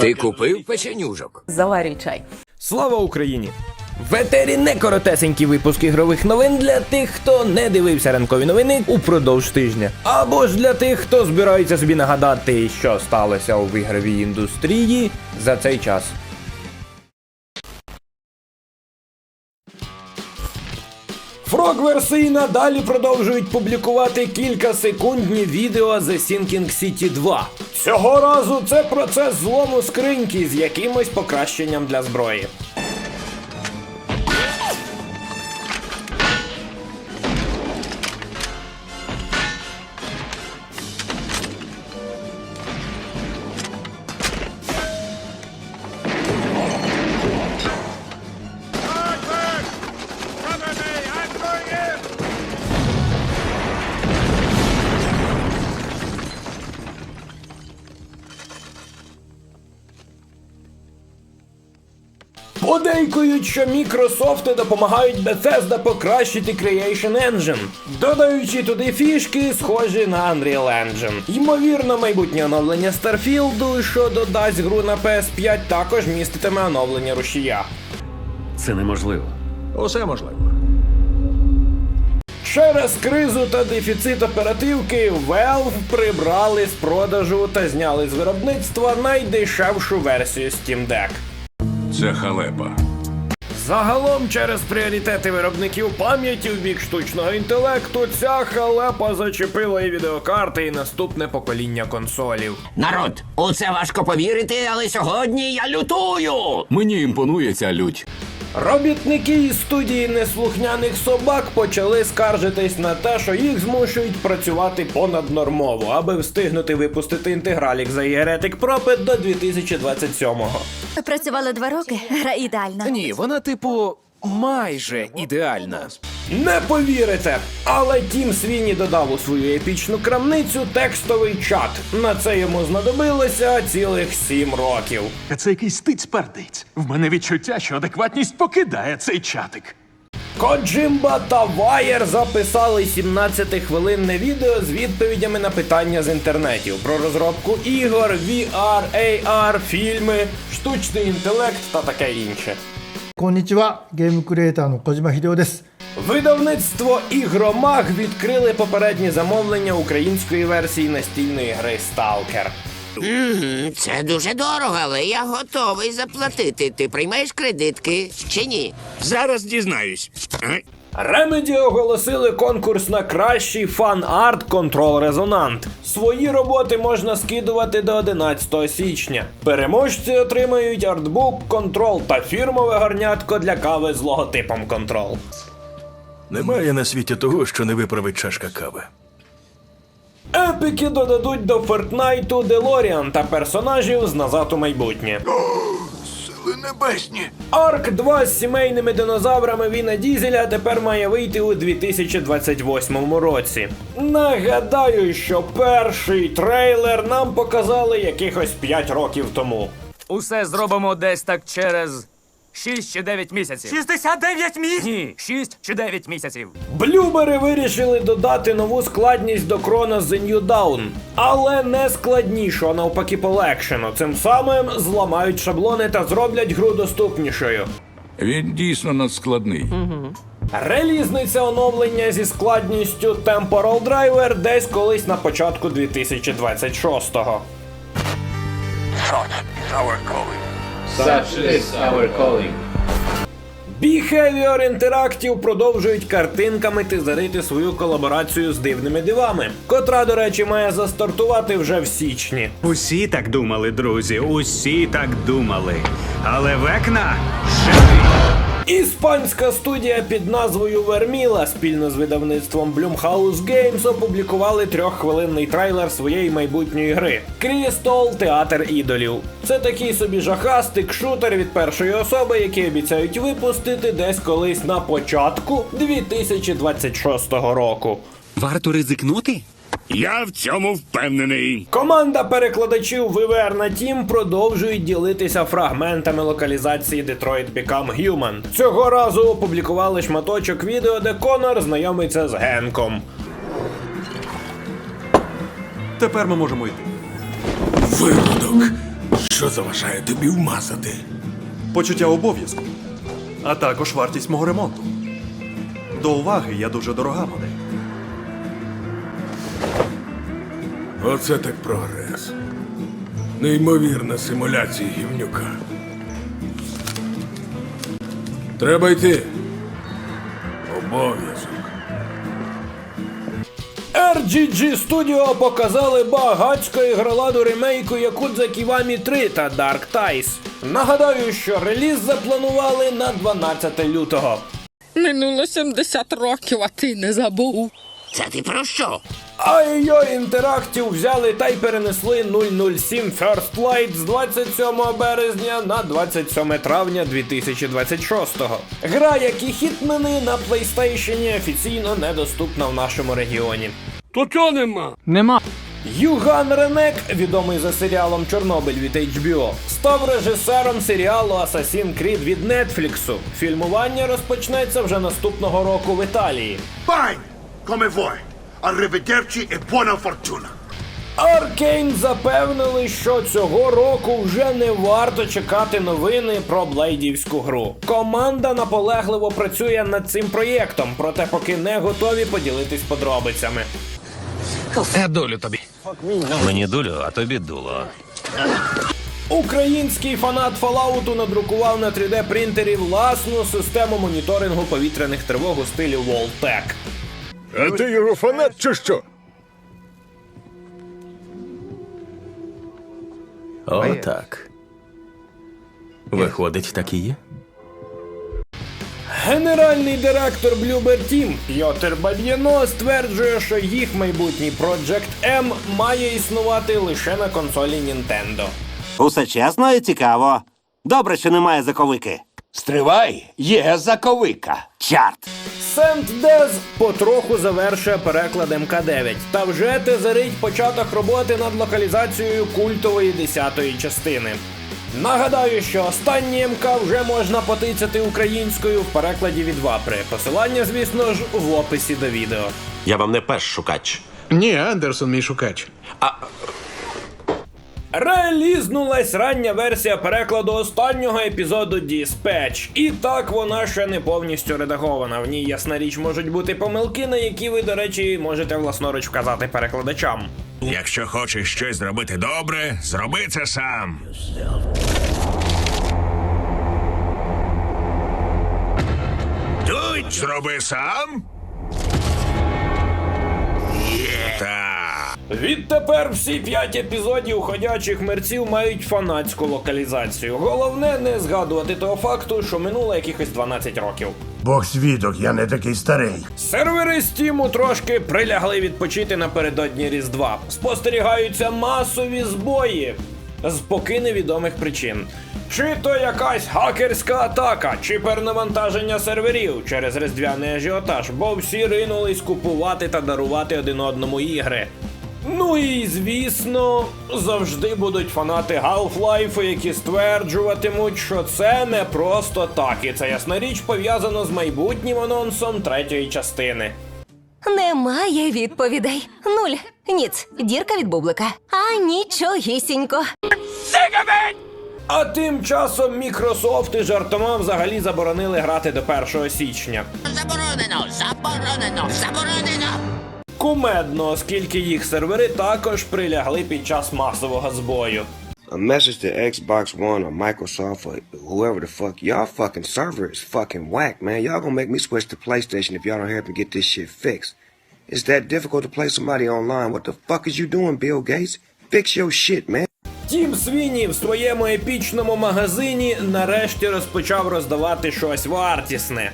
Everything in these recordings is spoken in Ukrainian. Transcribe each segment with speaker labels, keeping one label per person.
Speaker 1: Ти купив печенюжок?
Speaker 2: Заварюй чай.
Speaker 3: Слава Україні! В етері не коротесенький випуск ігрових новин для тих, хто не дивився ранкові новини упродовж тижня. Або ж для тих, хто збирається собі нагадати, що сталося у ігровій індустрії за цей час. Фрогверси і надалі продовжують публікувати кілька секундні відео The Sinking City 2. Цього разу це процес злому скриньки з якимось покращенням для зброї. Подейкують, що Мікрософти допомагають Bethesda покращити Creation Engine, додаючи туди фішки, схожі на Unreal Engine. Ймовірно, майбутнє оновлення Starfield, що додасть гру на PS5, також міститиме оновлення рушія.
Speaker 4: Це неможливо.
Speaker 1: Усе можливо.
Speaker 3: Через кризу та дефіцит оперативки Valve прибрали з продажу та зняли з виробництва найдешевшу версію Steam Deck.
Speaker 5: Це халепа.
Speaker 3: Загалом, через пріоритети виробників пам'яті в бік штучного інтелекту, ця халепа зачепила і відеокарти, і наступне покоління консолів.
Speaker 1: Народ, у це важко повірити, але сьогодні я лютую.
Speaker 4: Мені імпонує ця лють.
Speaker 3: Робітники із студії неслухняних собак почали скаржитись на те, що їх змушують працювати понаднормово, аби встигнути випустити інтегралік за Єретик Пропит до 2027-го.
Speaker 6: Працювали два роки, гра ідеальна.
Speaker 7: Ні, вона, типу, майже ідеальна.
Speaker 3: Не повірите, але Тім Свіні додав у свою епічну крамницю текстовий чат. На це йому знадобилося цілих сім років.
Speaker 8: Це якийсь тиць пердиць. В мене відчуття, що адекватність покидає цей чатик.
Speaker 3: Коджимба та Ваєр записали 17-хвилинне відео з відповідями на питання з інтернетів про розробку ігор, VR, AR, фільми, штучний інтелект та таке інше.
Speaker 9: こんにちはゲームクリエイターの小島秀夫です
Speaker 3: Видавництво Ігромаг відкрили попереднє замовлення української версії настільної гри Stalker.
Speaker 1: Мгм, Це дуже дорого, але я готовий заплатити. Ти приймаєш кредитки чи ні?
Speaker 5: Зараз дізнаюсь. Е?
Speaker 3: Remedy оголосили конкурс на кращий фан-арт Control Резонант. Свої роботи можна скидувати до 11 січня. Переможці отримають артбук Control та фірмове гарнятко для кави з логотипом Control.
Speaker 10: Немає на світі того, що не виправить чашка кави.
Speaker 3: Епіки додадуть до Фортнайту Делоріан та персонажів з назад у майбутнє.
Speaker 10: Сили небесні!
Speaker 3: Арк 2 з сімейними динозаврами Віна Дізеля тепер має вийти у 2028 році. Нагадаю, що перший трейлер нам показали якихось 5 років тому.
Speaker 7: Усе зробимо десь так через 6 чи 9 місяців. 69 місяців? Ні, 6 чи 9 місяців.
Speaker 3: Блюбери вирішили додати нову складність до Крона The New Dawn, але не складнішу, а навпаки полегшену. Цим самим зламають шаблони та зроблять гру доступнішою.
Speaker 5: Він дійсно надскладний.
Speaker 3: Релізниця оновлення зі складністю Temporal Driver десь колись на початку 2026-го. Behavior Interactive продовжують картинками тизерити свою колаборацію з дивними дивами, котра, до речі, має застартувати вже в січні.
Speaker 11: Усі так думали, друзі, усі так думали. Але векна живий.
Speaker 3: Іспанська студія під назвою Верміла спільно з видавництвом Blumhouse Games опублікували трьоххвилинний трейлер своєї майбутньої гри Крістол Театр ідолів. Це такий собі жахастик шутер від першої особи, який обіцяють випустити десь колись на початку 2026 року.
Speaker 4: Варто ризикнути?
Speaker 5: Я в цьому впевнений.
Speaker 3: Команда перекладачів VVR на Team продовжують ділитися фрагментами локалізації Detroit Become Human. Цього разу опублікували шматочок відео, де Конор знайомиться з Генком.
Speaker 7: Тепер ми можемо йти.
Speaker 10: Виродок! Що заважає тобі вмазати?
Speaker 8: Почуття обов'язку, а також вартість мого ремонту. До уваги я дуже дорога модель.
Speaker 10: Оце так прогрес. Неймовірна симуляція гівнюка. Треба йти. Обов'язок.
Speaker 3: RGG Studio показали багатську ігроладу ремейку Yakuza Kiwami 3 та Dark Ties. Нагадаю, що реліз запланували на 12 лютого.
Speaker 2: Минуло 70 років, а ти не забув.
Speaker 1: Це ти про що?
Speaker 3: А IO Interactive взяли та й перенесли 007 First Light з 27 березня на 27 травня 2026-го. Гра, як і хітмени на PlayStation офіційно недоступна в нашому регіоні.
Speaker 5: То чого нема?
Speaker 7: Нема.
Speaker 3: Юган Ренек, відомий за серіалом Чорнобиль від HBO, став режисером серіалу Assassin's Creed від Нетфліксу. Фільмування розпочнеться вже наступного року в Італії.
Speaker 10: Fine! Come vuoi. Arrivederci e buona fortuna.
Speaker 3: Аркейн запевнили, що цього року вже не варто чекати новини про блейдівську гру. Команда наполегливо працює над цим проєктом, проте поки не готові поділитись подробицями.
Speaker 11: Долю тобі.
Speaker 4: Мені долю, а тобі дуло.
Speaker 3: Український фанат Fallout надрукував на 3D принтері власну систему моніторингу повітряних тривог у стилі Walltech.
Speaker 10: А ти його фанат чи що?
Speaker 11: Отак. Виходить, так і є?
Speaker 3: Генеральний директор Bloober Team Пьотер Баб'єно стверджує, що їх майбутній Project M має існувати лише на консолі Nintendo.
Speaker 1: Усе чесно і цікаво. Добре, що немає заковики. Стривай, є заковика. Чарт.
Speaker 3: Сент Дез потроху завершує переклад МК9 та вже тезерить початок роботи над локалізацією культової десятої частини. Нагадаю, що останній МК вже можна потицяти українською в перекладі від Вапри. Посилання, звісно ж, в описі до відео.
Speaker 4: Я вам не перш шукач.
Speaker 10: Ні, Андерсон, мій шукач.
Speaker 3: Релізнулась рання версія перекладу останнього епізоду Dispatch. І так вона ще не повністю редагована. В ній, ясна річ, можуть бути помилки, на які ви, до речі, можете власноруч вказати перекладачам.
Speaker 5: Якщо хочеш щось зробити добре, зроби це сам. Дуть, зроби сам.
Speaker 3: Відтепер всі п'ять епізодів ходячих мерців мають фанатську локалізацію. Головне не згадувати того факту, що минуло якихось 12 років.
Speaker 10: Бог свідок, я не такий старий.
Speaker 3: Сервери Стіму трошки прилягли відпочити напередодні Різдва. Спостерігаються масові збої з поки невідомих причин. Чи то якась хакерська атака, чи перенавантаження серверів через різдвяний ажіотаж, бо всі ринулись купувати та дарувати один одному ігри. Ну і звісно, завжди будуть фанати Half-Life, які стверджуватимуть, що це не просто так, і це ясна річ пов'язано з майбутнім анонсом третьої частини.
Speaker 6: Немає відповідей. Нуль. Ніц. Дірка від бублика. А нічогісінько.
Speaker 3: А тим часом Microsoft і жартома взагалі заборонили грати до 1 січня.
Speaker 1: Заборонено, заборонено, заборонено.
Speaker 3: Кумедно, оскільки їх сервери також прилягли під час масового збою.
Speaker 12: a message to Xbox One or Microsoft or whoever the fuck. Y'all fucking server is fucking whack, man. Y'all gonna make me switch to PlayStation if y'all don't help me get this shit fixed. It's that difficult to play somebody online. What the fuck is you doing, Bill Gates? Fix your shit, man.
Speaker 3: Тім Свіні в своєму епічному магазині нарешті розпочав роздавати щось вартісне.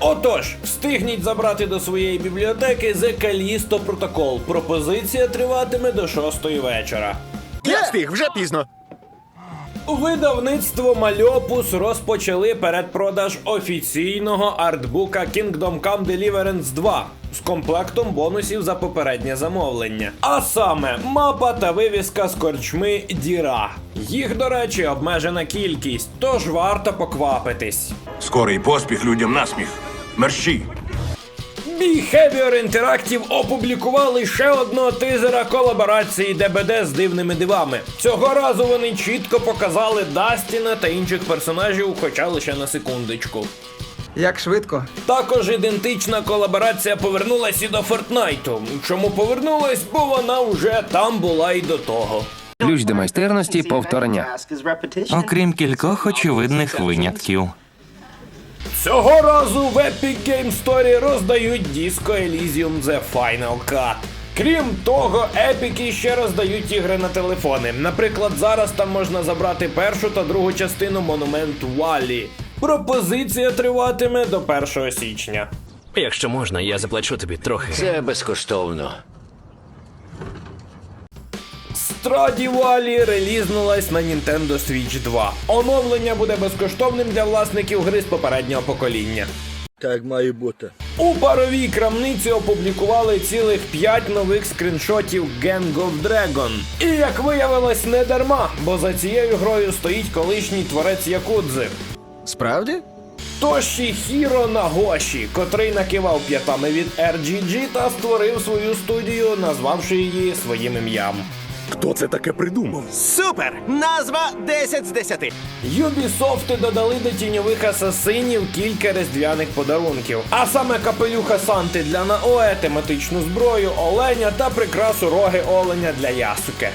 Speaker 3: Отож, встигніть забрати до своєї бібліотеки The Callisto Protocol. Пропозиція триватиме до шостої вечора.
Speaker 10: Я встиг, вже пізно.
Speaker 3: Видавництво Мальопус розпочали передпродаж офіційного артбука Kingdom Come Deliverance 2 з комплектом бонусів за попереднє замовлення. А саме мапа та вивіска з корчми Діра. Їх, до речі, обмежена кількість, тож варто поквапитись.
Speaker 5: Скорий поспіх людям насміх. Мерщі.
Speaker 3: Behavior Interactive опублікували ще одного тизера колаборації ДБД з дивними дивами. Цього разу вони чітко показали Дастіна та інших персонажів, хоча лише на секундочку.
Speaker 7: Як швидко?
Speaker 3: Також ідентична колаборація повернулась і до Фортнайту. Чому повернулась? Бо вона вже там була і до того.
Speaker 13: Ключ до майстерності повторення.
Speaker 11: Окрім кількох очевидних винятків.
Speaker 3: Цього разу в Epic Game Story роздають Disco Elysium The Final Cut. Крім того, епіки ще роздають ігри на телефони. Наприклад, зараз там можна забрати першу та другу частину Монумент Валлі. Пропозиція триватиме до 1 січня.
Speaker 13: Якщо можна, я заплачу тобі трохи.
Speaker 1: Це безкоштовно.
Speaker 3: Страді Валі релізнулась на Nintendo Switch 2. Оновлення буде безкоштовним для власників гри з попереднього покоління.
Speaker 10: Так має бути.
Speaker 3: У паровій крамниці опублікували цілих 5 нових скріншотів Gang of Dragon. І як виявилось, не дарма, бо за цією грою стоїть колишній творець Якудзи.
Speaker 13: Справді?
Speaker 3: Тоші Хіро Нагоші, котрий накивав п'ятами від RGG та створив свою студію, назвавши її своїм ім'ям.
Speaker 10: Хто це таке придумав?
Speaker 13: Супер! Назва 10 з 10.
Speaker 3: Юбісофти додали до тіньових асасинів кілька різдвяних подарунків, а саме капелюха Санти для Наое, тематичну зброю, оленя та прикрасу роги оленя для ясуке.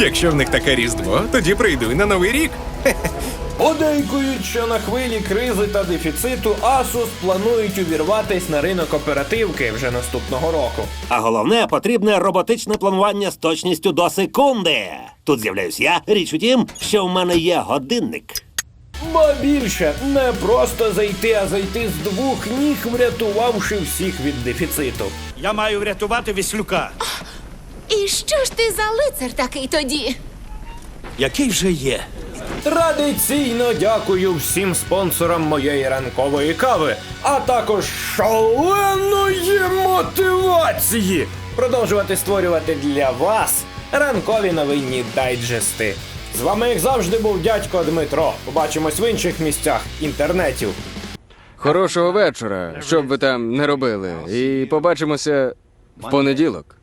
Speaker 13: Якщо в них таке різдво, тоді прийду і на новий рік.
Speaker 3: Подейкують, що на хвилі кризи та дефіциту Asus планують увірватись на ринок оперативки вже наступного року.
Speaker 11: А головне потрібне роботичне планування з точністю до секунди. Тут з'являюсь я. Річ у тім, що в мене є годинник.
Speaker 3: Ба більше не просто зайти, а зайти з двох ніг, врятувавши всіх від дефіциту.
Speaker 11: Я маю врятувати віслюка.
Speaker 6: І що ж ти за лицар такий тоді?
Speaker 11: Який вже є?
Speaker 3: Традиційно дякую всім спонсорам моєї ранкової кави, а також шаленої мотивації продовжувати створювати для вас ранкові новинні дайджести. З вами, як завжди, був дядько Дмитро. Побачимось в інших місцях інтернетів.
Speaker 13: Хорошого вечора, що б ви там не робили. І побачимося в понеділок.